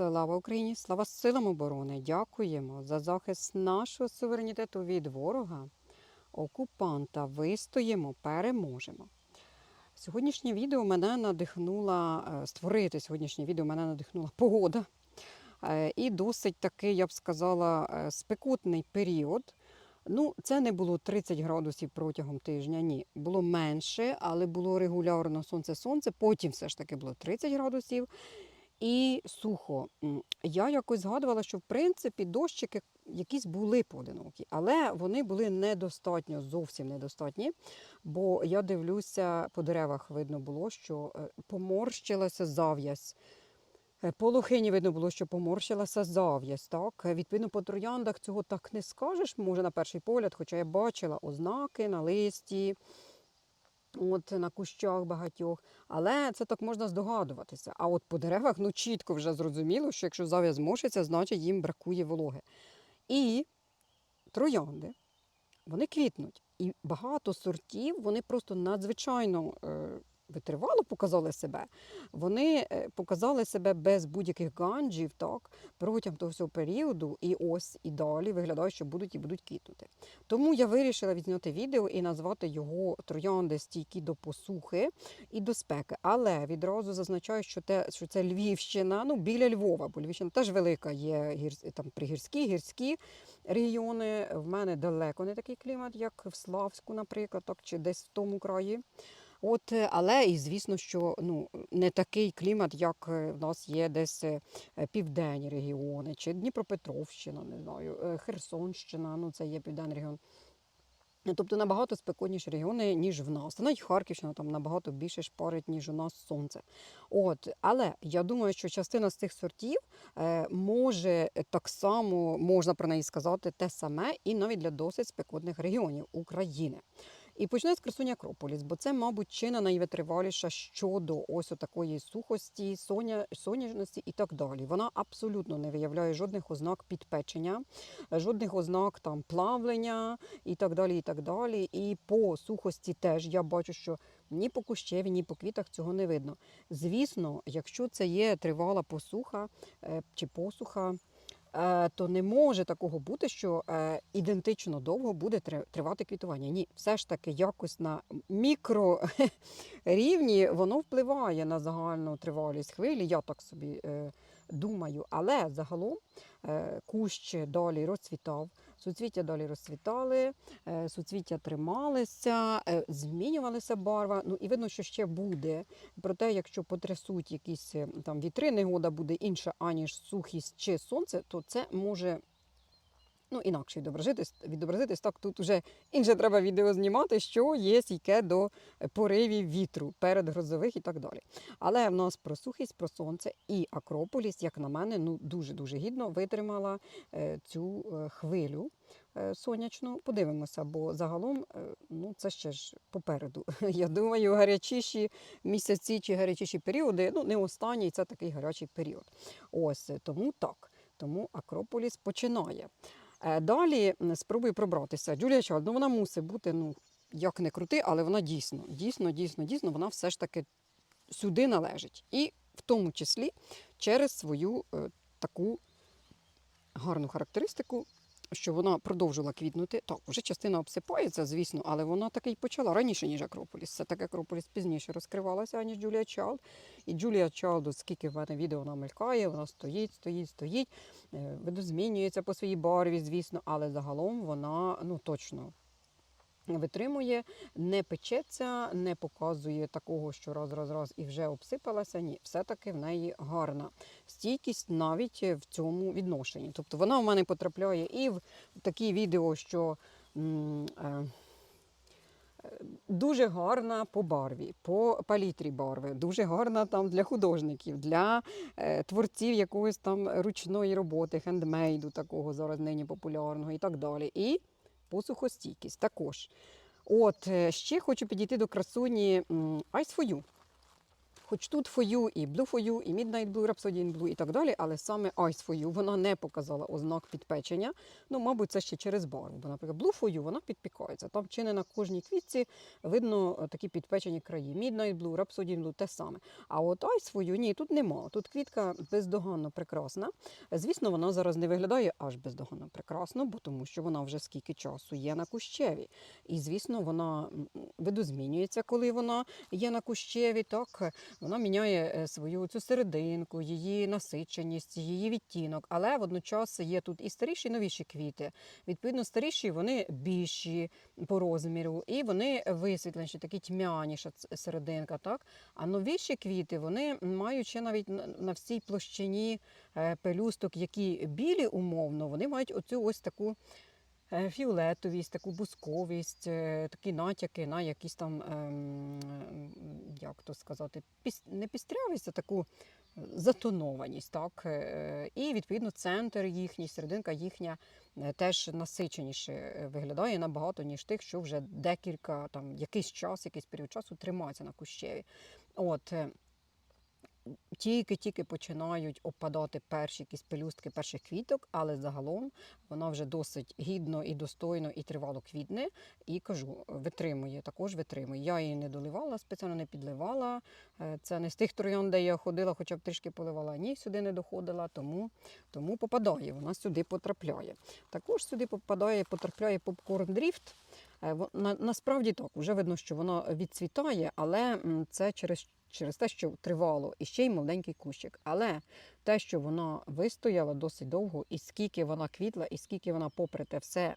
Слава Україні! Слава силам оборони! Дякуємо за захист нашого суверенітету від ворога, окупанта. Вистоїмо, переможемо. Сьогоднішнє відео мене надихнула е, створити сьогоднішнє відео мене надихнула погода. Е, І досить такий, я б сказала, е, спекотний період. Ну, це не було 30 градусів протягом тижня, ні. Було менше, але було регулярно сонце-сонце. Потім все ж таки було 30 градусів і сухо. Я якось згадувала, що в принципі дощики якісь були поодинокі, але вони були недостатньо, зовсім недостатні. Бо я дивлюся, по деревах видно було, що е, поморщилася зав'язь. Е, По лохині видно було, що поморщилася зав'язь. Так? Е, Відповідно, по трояндах цього так не скажеш, може, на перший погляд, хоча я бачила ознаки на листі, от на кущах багатьох. Але це так можна здогадуватися. А от по деревах ну, чітко вже зрозуміло, що якщо зав'яз мошиться, значить їм бракує вологи. І троянди, вони квітнуть. І багато сортів вони просто надзвичайно е, витривало показали себе. Вони е, показали себе без будь-яких ганджів так, протягом того всього періоду, і ось і далі виглядає, що будуть і будуть квітнути. Тому я вирішила відзняти відео і назвати його троянди стійкі до посухи і до спеки. Але відразу зазначаю, що те, що це Львівщина, ну біля Львова, бо Львівщина теж велика є гірсь, там пригірські, гірські регіони. В мене далеко не такий клімат, як в Славську, наприклад, так, чи десь в тому краї. От, е, але і звісно, що ну не такий клімат, як е, в нас є десь е, південні регіони, чи Дніпропетровщина, не знаю, Херсонщина, ну це є південний регіон. Тобто набагато спекотніші регіони, ніж в нас. Навіть Харківщина там набагато більше шпарить, ніж у нас сонце. От, але я думаю, що частина з цих сортів може так само можна про неї сказати те саме, і навіть для досить спекотних регіонів України. І почну з красуня Акрополіс, бо це, мабуть, чина найвитриваліша щодо ось такої сухості, соня, соняжності і так далі. Вона абсолютно не виявляє жодних ознак підпечення, жодних ознак там плавлення і так далі. І так далі. І по сухості теж я бачу, що ні по кущеві, ні по квітах цього не видно. Звісно, якщо це є тривала посуха е, чи посуха. Е, То не може такого бути, що е, ідентично довго буде тривати квітування. Ні, все ж таки якось на мікрорівні воно впливає на загальну тривалість хвилі. Я так собі е, думаю. Але загалом кущ далі розцвітав, суцвіття далі розцвітали, е, суцвіття трималися, змінювалися змінювалася барва. Ну і видно, що ще буде. Проте, якщо потрясуть якісь е, там вітри, негода буде інша, аніж сухість чи сонце, то це може. Ну, інакше відобразитись, відобразитись. Так, тут вже інше треба відео знімати, що є стійке до поривів вітру, передгрозових і так далі. Але в нас про сухість, про сонце і Акрополіс, як на мене, ну дуже-дуже гідно витримала е, цю е, хвилю е, сонячну. Подивимося, бо загалом е, ну, це ще ж попереду. Я думаю, гарячіші місяці чи гарячіші періоди, ну не останній, це такий гарячий період. Ось е, тому так. Тому Акрополіс починає. Е, Далі спробую пробратися. Джулія Чалд, ну вона мусить бути, ну як не крути, але вона дійсно, дійсно, дійсно, дійсно, вона все ж таки сюди належить. І в тому числі через свою е, таку гарну характеристику, що вона продовжила квітнути. Так, вже частина обсипається, звісно, але вона таки й почала раніше, ніж Акрополіс. Це так Акрополіс пізніше розкривалася, аніж Джулія Чалд. І Джулія Чалд, скільки в мене відео вона мелькає, вона стоїть, стоїть, стоїть, е, видозмінюється по своїй барві, звісно, але загалом вона ну точно. Витримує, не печеться, не показує такого, що раз, раз, раз і вже обсипалася. Ні, все-таки в неї гарна стійкість навіть в цьому відношенні. Тобто вона в мене потрапляє і в такі відео, що м, е, е, дуже гарна по барві, по палітрі барви, дуже гарна там для художників, для е, творців якоїсь там ручної роботи, хендмейду, такого зараз нині популярного і так далі. І посухостійкість також. От е, ще хочу підійти до красуні Айсфою. Хоч тут For You, і Blue For You, і Midnight Blue, Rhapsody in Blue і так далі, але саме Ice For You вона не показала ознак підпечення. Ну, мабуть, це ще через барву. Бо, наприклад, Blue For You вона підпікається. Там чи не на кожній квітці видно е, такі підпечені краї. Midnight Blue, Rhapsody in Blue те саме. А от Ice For You, ні, тут нема. Тут квітка бездоганно прекрасна. Звісно, вона зараз не виглядає аж бездоганно прекрасно, бо тому що вона вже скільки часу є на кущеві. І, звісно, вона видозмінюється, коли вона є на кущеві. Так, вона міняє е, свою цю серединку, її насиченість, її відтінок. Але водночас є тут і старіші, і новіші квіти. Відповідно, старіші вони більші по розміру, і вони висвітленіші, такі тьмяніша серединка. Так? А новіші квіти вони мають ще навіть на- всій площині е, пелюсток, які білі умовно, вони мають оцю ось таку фіолетовість, таку бусковість, е, такі натяки на якісь там, ем, як то сказати, не пістрявість, а таку затонованість. Так? Е, І відповідно центр їхній, серединка їхня е, теж насиченіше е, виглядає набагато, ніж тих, що вже декілька там якийсь час, якийсь період часу тримаються на кущеві. От. Тільки-тільки починають опадати перші якісь пелюстки перших квіток, але загалом вона вже досить гідно і достойно і тривало квітне. І кажу, витримує, також витримує. Я її не доливала, спеціально не підливала. Е, Це не з тих троян, де я ходила, хоча б трішки поливала. Ні, сюди не доходила, тому, тому попадає, вона сюди потрапляє. Також сюди попадає, потрапляє попкорн дріфт. Е, На, насправді так, вже видно, що воно відцвітає, але це через, через те, що тривало, і ще й маленький кущик. Але те, що вона вистояла досить довго, і скільки вона квітла, і скільки вона, попри те все.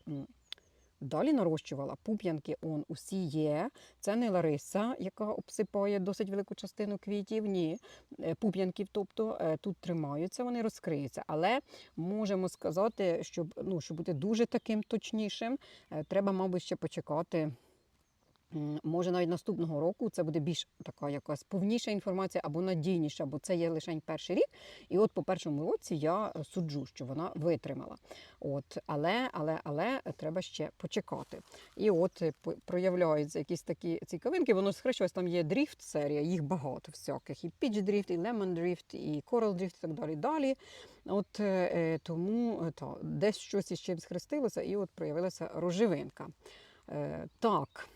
Далі нарощувала пуп'янки он усі є. Це не Лариса, яка обсипає досить велику частину квітів. Ні, е, пуп'янків, тобто е, тут тримаються, вони розкриються. Але можемо сказати, щоб ну, щоб бути дуже таким точнішим, е, треба, мабуть, ще почекати. Може, навіть наступного року це буде більш така якась повніша інформація або надійніша, бо це є лише перший рік. І от по першому році я е, суджу, що вона витримала. От, але, але, але треба ще почекати. І от е, проявляються якісь такі цікавинки. Воно схрещується, там є дріфт серія, їх багато всяких. І Peach дріфт, і Lemon дріфт, і Coral дріфт, і так далі. Далі. От е, тому та, десь щось із чим схрестилося, і от проявилася рожевинка. Так,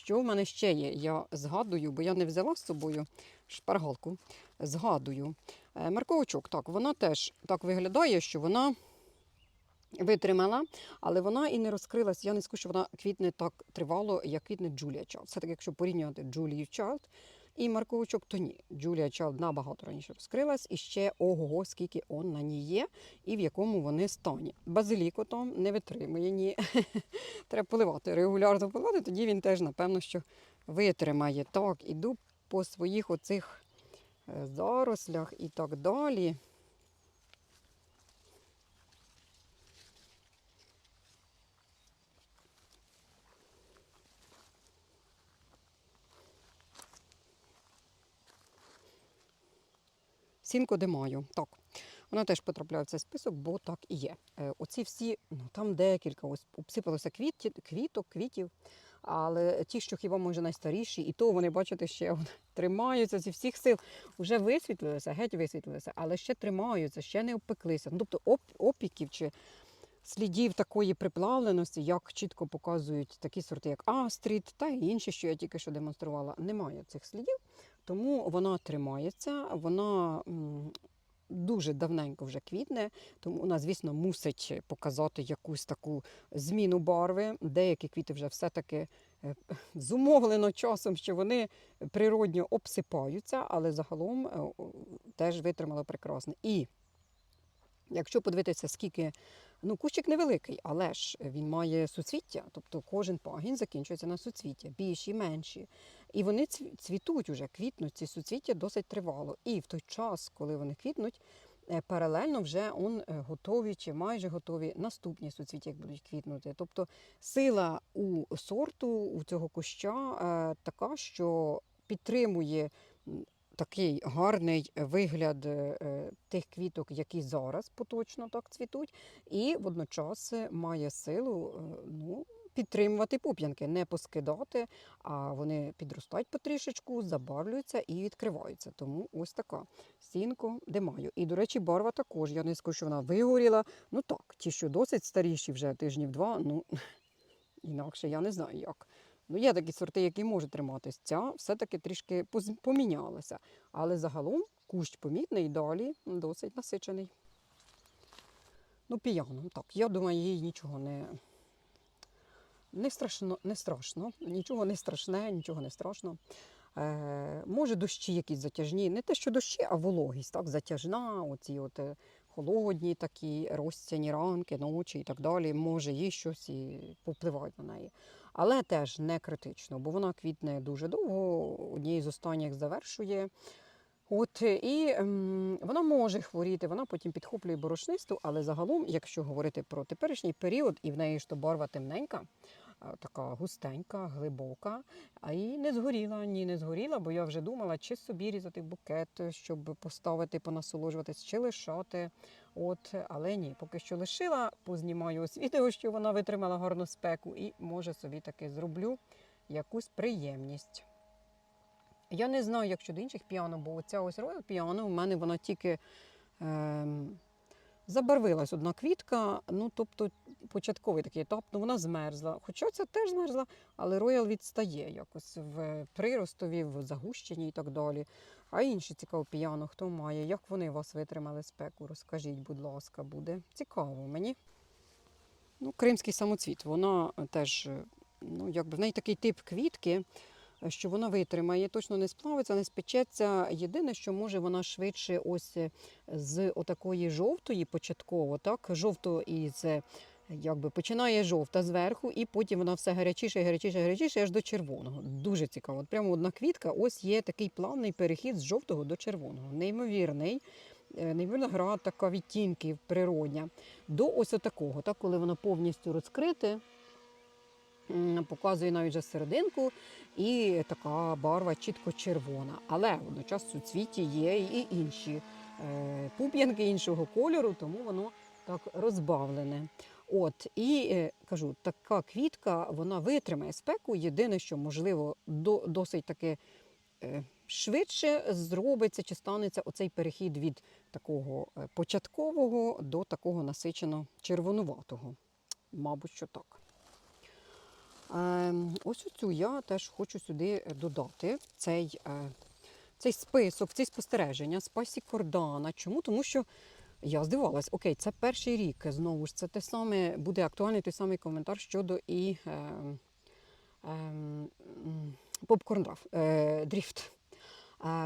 що в мене ще є? Я згадую, бо я не взяла з собою шпаргалку. Згадую. Е, Марковичок, так, вона теж так виглядає, що вона витримала, але вона і не розкрилась. Я не скажу, що вона квітне так тривало, як квітне Джулія Чалд. Все-таки, якщо порівнювати Джулію Чайлд і Марковичок, то ні. Джулія Чайлд набагато раніше розкрилась, і ще ого, скільки он на ній є, і в якому вони стані. Базиліко там не витримує, ні. Треба поливати, регулярно поливати, тоді він теж, напевно, що витримає. Так, іду по своїх оцих е, зарослях і так далі. Сінко де маю. Так. Вона теж потрапляє в цей список, бо так і є. Е, Оці всі, ну там декілька, ось обсипалося квіті, квіток, квітів. Але ті, що хіба може найстаріші, і то вони, бачите, ще тримаються зі всіх сил. Вже висвітлилися, геть висвітлилися, але ще тримаються, ще не обпеклися. Ну, тобто оп, опіків чи слідів такої приплавленості, як чітко показують такі сорти, як Астрід та інші, що я тільки що демонструвала, немає цих слідів. Тому вона тримається, вона дуже давненько вже квітне, тому вона, звісно, мусить показати якусь таку зміну барви. Деякі квіти вже все-таки е, зумовлено часом, що вони природньо обсипаються, але загалом е, теж витримала прекрасно. І якщо подивитися, скільки. Ну, кущик невеликий, але ж він має суцвіття, тобто кожен пагін закінчується на суцвіття, більші, менші. І вони цві- цвітуть уже, квітнуть, ці суцвіття досить тривало. І в той час, коли вони квітнуть, е, паралельно вже он е, готові чи майже готові наступні суцвіття, як будуть квітнути. Тобто сила у сорту, у цього куща е, така, що підтримує такий гарний вигляд тих квіток, які зараз поточно так цвітуть, і водночас має силу ну, підтримувати пуп'янки, не поскидати, а вони підростають потрішечку, забарвлюються і відкриваються. Тому ось така стінку, де маю. І, до речі, барва також. Я не скажу, що вона вигоріла. Ну так, ті, що досить старіші, вже тижнів два, ну інакше я не знаю як. Ну, є такі сорти, які можуть триматись. Ця все-таки трішки помінялася. Але загалом кущ помітний, і далі досить насичений. Ну, піяно, так. Я думаю, їй нічого не, не, страшно, не страшно. Нічого не страшне, нічого не страшно. Е, може, дощі якісь затяжні. Не те, що дощі, а вологість, так, затяжна, оці от е, холодні такі розтяні ранки, ночі і так далі. Може, їй щось і повпливає на неї. Але теж не критично, бо вона квітне дуже довго, однією з останніх завершує. От і ем, вона може хворіти, вона потім підхоплює борошнисту, але загалом, якщо говорити про теперішній період, і в неї ж то барва темненька, така густенька, глибока, а і не згоріла, ні, не згоріла, бо я вже думала, чи собі різати букет, щоб поставити, понасолоджуватись, чи лишати. От, але ні, поки що лишила, познімаю ось відео, що вона витримала гарну спеку, і може собі таки зроблю якусь приємність. Я не знаю, як щодо інших піано, бо оця ось Royal піано, у мене вона тільки ем, забарвилась одна квітка, ну тобто початковий такий етап, ну вона змерзла. Хоча ця теж змерзла, але Royal відстає якось в приростові, в загущенні і так далі. А інші цікаво піано, хто має, як вони вас витримали спеку, розкажіть, будь ласка, буде цікаво мені. Ну, Кримський самоцвіт, вона теж, ну, якби в неї такий тип квітки, що вона витримає, точно не сплавиться, не спечеться. Єдине, що може вона швидше ось е, з отакої жовтої початково, так, жовто із. Якби починає жовта зверху, і потім вона все гарячіше, гарячіше, гарячіше, аж до червоного. Дуже цікаво. От прямо одна квітка, ось є такий плавний перехід з жовтого до червоного. Неймовірний, е, неймовірна гра, така відтінків природня. До ось отакого, так, коли воно повністю розкрите, показує навіть вже серединку, і така барва чітко червона. Але водночас у цвіті є і інші е, пуп'янки іншого кольору, тому воно так розбавлене. От і е, кажу, така квітка вона витримає спеку. Єдине, що можливо до, досить таки е, швидше зробиться чи станеться оцей перехід від такого початкового до такого насичено червонуватого. Мабуть, що так. Ем, Ось оцю я теж хочу сюди додати цей, е, цей список, ці спостереження Спасі Кордана. Чому? Тому що я здивувалась, окей, це перший рік. Знову ж це те саме буде актуальний той самий коментар щодо і е, е, попкорн е, дріфт.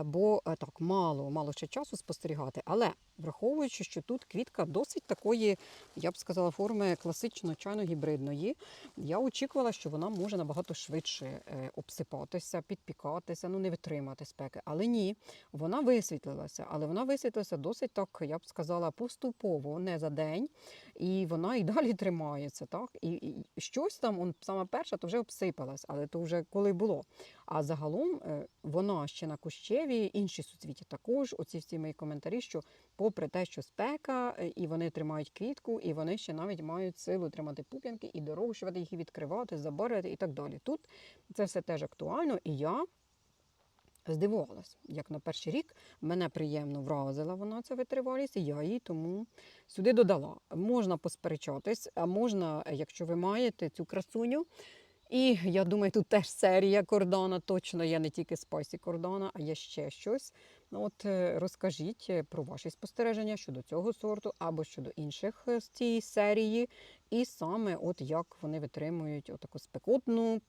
Бо е, так, мало, мало ще часу спостерігати. Але враховуючи, що тут квітка досить такої, я б сказала, форми класично чайно-гібридної, я очікувала, що вона може набагато швидше е, обсипатися, підпікатися, ну не витримати спеки. Але ні, вона висвітлилася, але вона висвітлилася досить так, я б сказала, поступово, не за день. І вона і далі тримається. так? І, і щось там, он, саме перша, то вже обсипалась, але то вже коли було. А загалом е, вона ще на кущеві, інші суцвіття також. Оці всі мої коментарі, що попри те, що спека, е, і вони тримають квітку, і вони ще навіть мають силу тримати пуп'янки і дорощувати їх, і відкривати, забарити і так далі. Тут це все теж актуально, і я. Здивувалась, як на перший рік мене приємно вразила вона ця витривалість, і я її тому сюди додала. Можна посперечатись, а можна, якщо ви маєте цю красуню. І я думаю, тут теж серія кордона точно є не тільки спайсі кордона, а є ще щось. Ну, От е, розкажіть е, про ваші спостереження щодо цього сорту або щодо інших е, з цієї серії, і саме от як вони витримують отаку спекотну,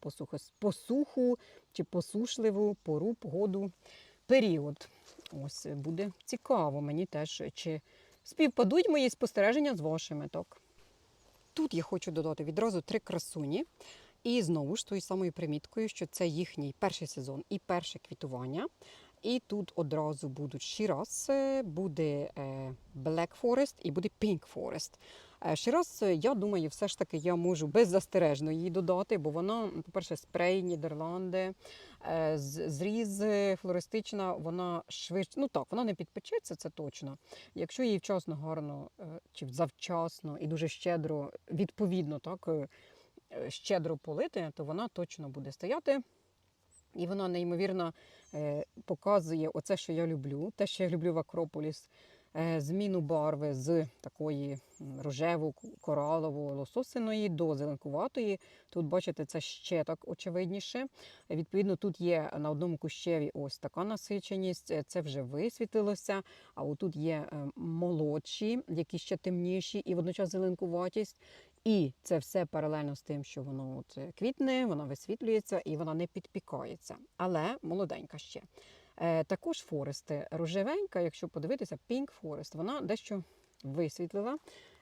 посуху, чи посушливу пору, погоду, період. Ось буде цікаво мені теж, чи співпадуть мої спостереження з вашими. так. Тут я хочу додати відразу три красуні. І знову ж тою самою приміткою, що це їхній перший сезон і перше квітування. І тут одразу будуть Shiraz, е, буде е, Black Forest і буде Pink Forest. Shiraz, е, я думаю, все ж таки я можу беззастережно її додати, бо вона, по-перше, спрей, Нідерланди, зріз флористична, вона швидше, ну так, вона не підпечеться, це точно. Якщо її вчасно, гарно чи завчасно і дуже щедро, відповідно, так. Е, щедро полити, то вона точно буде стояти. І вона неймовірно е, показує оце, що я люблю, те, що я люблю в Акрополіс, е, зміну барви з такої м, рожево-коралової лососиної до зеленкуватої. Тут, бачите, це ще так очевидніше. Відповідно, тут є на одному кущеві ось така насиченість, це вже висвітлилося. А отут є молодші, які ще темніші, і водночас зеленкуватість. І це все паралельно з тим, що воно от е, квітне, вона висвітлюється і вона не підпікається. Але молоденька ще. Е, також форести рожевенька, якщо подивитися, Pink Forest, вона дещо висвітлила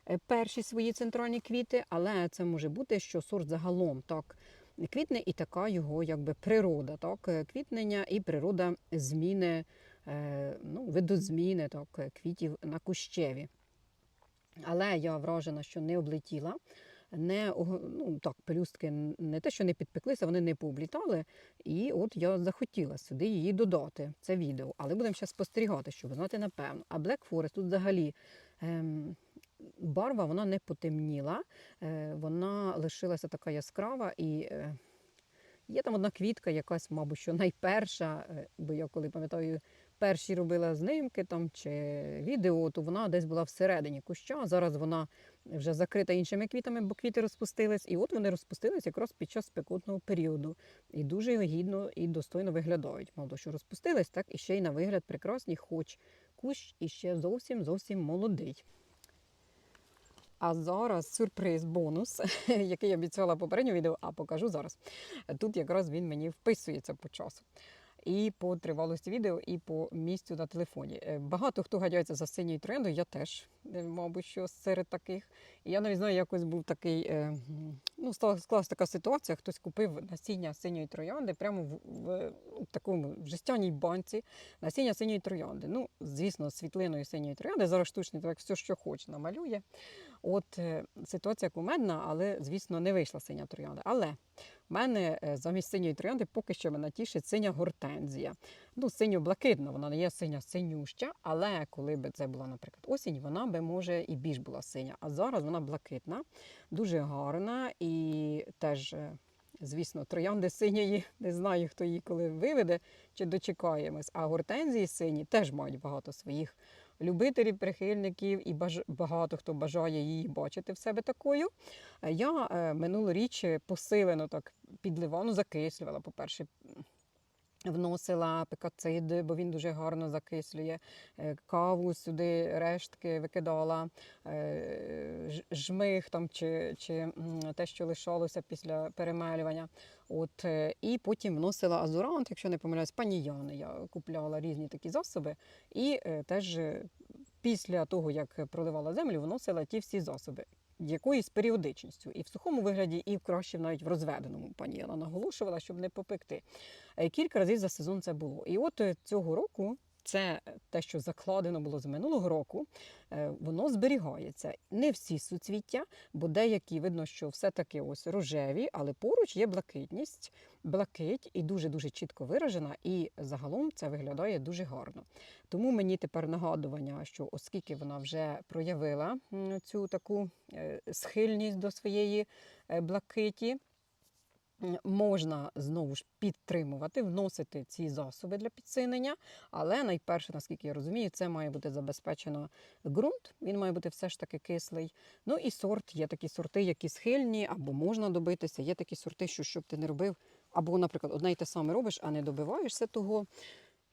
е, перші свої центральні квіти, але це може бути, що сорт загалом так квітне, і така його якби природа, так, е, квітнення і природа зміни, е, ну, видозміни так, е, квітів на кущеві. Але я вражена, що не облетіла. Не, ну, так, пелюстки не те, що не підпеклися, вони не пооблітали. І от я захотіла сюди її додати, це відео. Але будемо ще спостерігати, щоб знати напевно. А Black Forest тут взагалі ем, барва вона не потемніла, е, вона лишилася така яскрава і. Е, Є там одна квітка, якась, мабуть, що найперша, е, бо я коли пам'ятаю, перші робила знимки там чи відео, то вона десь була всередині куща. Зараз вона вже закрита іншими квітами, бо квіти розпустились. І от вони розпустились якраз під час спекотного періоду. І дуже гідно і достойно виглядають. Мало що розпустились, так і ще й на вигляд прекрасні, хоч кущ і ще зовсім зовсім молодий. А зараз сюрприз, бонус, який я обіцяла попередньому відео, а покажу зараз. Тут якраз він мені вписується по часу. І по тривалості відео, і по місцю на телефоні. Е, Багато хто гадяється за синьою трендою, я теж, е, мабуть, що серед таких. Я навіть знаю, якось був такий, е, ну, склалася така ситуація, хтось купив насіння синьої троянди прямо в, в, в такому в жестяній банці насіння синьої троянди. Ну, звісно, світлиною синьої троянди, зараз штучний, так все, що хоче, намалює. От ситуація кумедна, але, звісно, не вийшла синя троянда. Але в мене е, замість синьої троянди поки що мене тішить синя гортензія. Ну, синьо-блакитна, вона не є синя синюща, але коли б це була, наприклад, осінь, вона би може і більш була синя. А зараз вона блакитна, дуже гарна і теж. е, Звісно, троянди синьої, не знаю, хто її коли виведе чи дочекаємось. А гортензії сині теж мають багато своїх любителів, прихильників і багато хто бажає її бачити в себе такою. Е, Я е, минулоріч посилено так підливала, ну, закислювала, по-перше, вносила пекацид, бо він дуже гарно закислює. Е, Каву сюди рештки викидала, е, жмих там чи, чи те, що лишалося після перемелювання. От, е, і потім вносила азурант, якщо не помиляюсь, паніяни. Я купляла різні такі засоби. І теж після того, як проливала землю, вносила ті всі засоби. Якоюсь періодичністю, і в сухому вигляді, і в краще навіть в розведеному пані Яна наголошувала, щоб не попекти. Е, Кілька разів за сезон це було. І от е, цього року це те, що закладено було з минулого року, е, воно зберігається. Не всі суцвіття, бо деякі видно, що все-таки ось рожеві, але поруч є блакитність, блакить і дуже-дуже чітко виражена, і загалом це виглядає дуже гарно. Тому мені тепер нагадування, що оскільки вона вже проявила цю таку е, схильність до своєї е, блакиті. Можна знову ж підтримувати, вносити ці засоби для підсинення, але найперше, наскільки я розумію, це має бути забезпечено ґрунт. Він має бути все ж таки кислий. Ну і сорт. Є такі сорти, які схильні, або можна добитися. Є такі сорти, що щоб ти не робив, або, наприклад, одне й те саме робиш, а не добиваєшся того.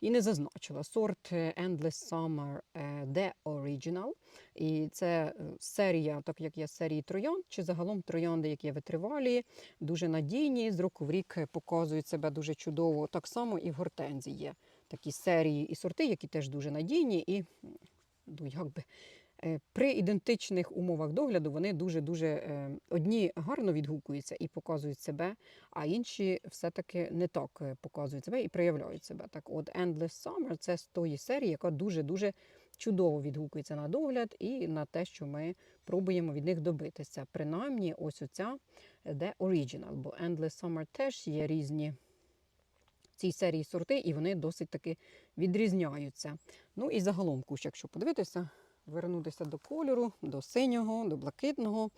І не зазначила сорт е, Endless Summer е, The Original. І це е, серія, так як є серії троянд, чи загалом троянди, які витривалі, дуже надійні, з року в рік показують себе дуже чудово. Так само і в гортензії є такі серії і сорти, які теж дуже надійні, і ну, якби. Е, При ідентичних умовах догляду вони дуже-дуже е, одні гарно відгукуються і показують себе, а інші все-таки не так е, показують себе і проявляють себе. Так, от Endless Summer це з тої серії, яка дуже-дуже чудово відгукується на догляд і на те, що ми пробуємо від них добитися. Принаймні, ось оця е, The Original, бо Endless Summer теж є різні цій серії сорти, і вони досить таки відрізняються. Ну і загалом кущ, якщо подивитися, вернутися до кольору, до синього, до блакитного,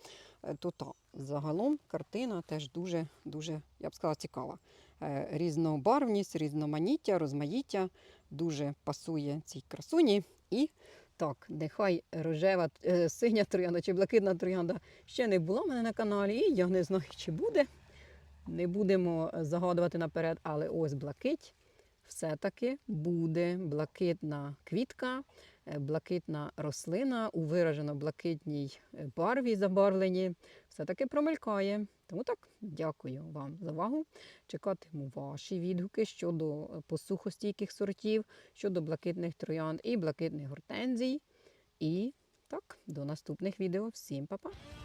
е, то та загалом картина теж дуже, дуже, я б сказала, цікава. Е, Різнобарвність, різноманіття, розмаїття дуже пасує цій красуні. І так, нехай рожева, е, синя троянда чи блакитна троянда ще не була в мене на каналі, і я не знаю, чи буде. Не будемо загадувати наперед, але ось блакить все-таки буде блакитна квітка, блакитна рослина у виражено блакитній е, барві забарвленні. Все-таки промелькає. Тому так, дякую вам за увагу. Чекатиму ваші відгуки щодо е, посухостійких сортів, щодо блакитних троянд і блакитних гортензій. І так, до наступних відео. Всім па-па!